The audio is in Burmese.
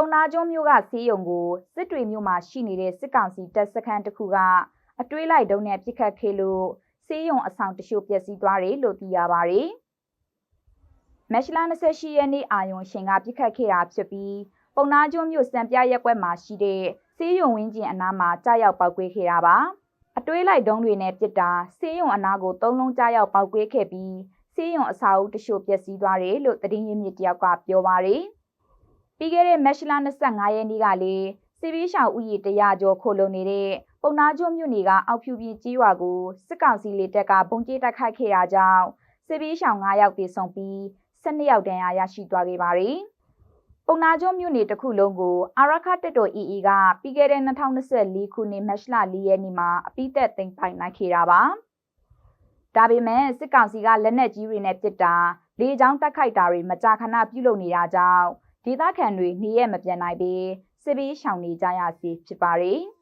ပုံနာကျွန်းမြို့ကစီးရုံကိုစစ်တွေမြို့မှာရှိနေတဲ့စစ်ကောင်စီတပ်စခန်းတစ်ခုကအတွေးလိုက်တုံးနဲ့ပြစ်ခတ်ခဲ့လို့စီးရုံအဆောင်တချို့ပျက်စီးသွားတယ်လို့သိရပါတယ်။မက်ရှလာ28ရက်နေ့အာယုံရှင်ကပြစ်ခတ်ခဲ့တာဖြစ်ပြီးပုံနာကျွန်းမြို့စံပြရက်ကွက်မှာရှိတဲ့စီးရုံဝင်းကျင်အနားမှာကြားရောက်ပောက်ကွေးခဲ့တာပါ။အတွေးလိုက်တုံးတွေနဲ့ပြစ်တာစီးရုံအနားကိုသုံးလုံးကြားရောက်ပောက်ကွေးခဲ့ပြီးစီးရုံအစာအုပ်တချို့ပျက်စီးသွားတယ်လို့သတင်းရင်းမြစ်တယောက်ကပြောပါတယ်။ ပြီးခဲ့တဲ့မက်ရှလာ25ရက်နေ့ကလည်းစီပီးရှောင်ဥယျာတရာကျော်ခိုလုံနေတဲ့ပုံနာကျွန်းမြို့နယ်ကအောက်ဖြူပြည်ကြီးရွာကိုစစ်ကောင်စီလေတပ်ကပုံကျဲတိုက်ခိုက်ခဲ့တာကြောင့်စီပီးရှောင်9ယောက်တေဆုံးပြီး12ယောက်ဒဏ်ရာရရှိသွားခဲ့ပါတယ်။ပုံနာကျွန်းမြို့နယ်တစ်ခုလုံးကိုအာရခတက်တော် EE ကပြီးခဲ့တဲ့2024ခုနှစ်မတ်လ4ရက်နေ့မှာအပိသက်သိမ်းပိုင်နိုင်ခဲ့တာပါ။ဒါပေမဲ့စစ်ကောင်စီကလက်နက်ကြီးတွေနဲ့ပစ်တာလေကြောင်းတက်ခိုက်တာတွေမကြာခဏပြုလုပ်နေတာကြောင့် ဒေသခံတွေနေရမပြန်နိုင်ပြီးစစ်ဘေးရှောင်နေကြရစီဖြစ်ပါတယ်။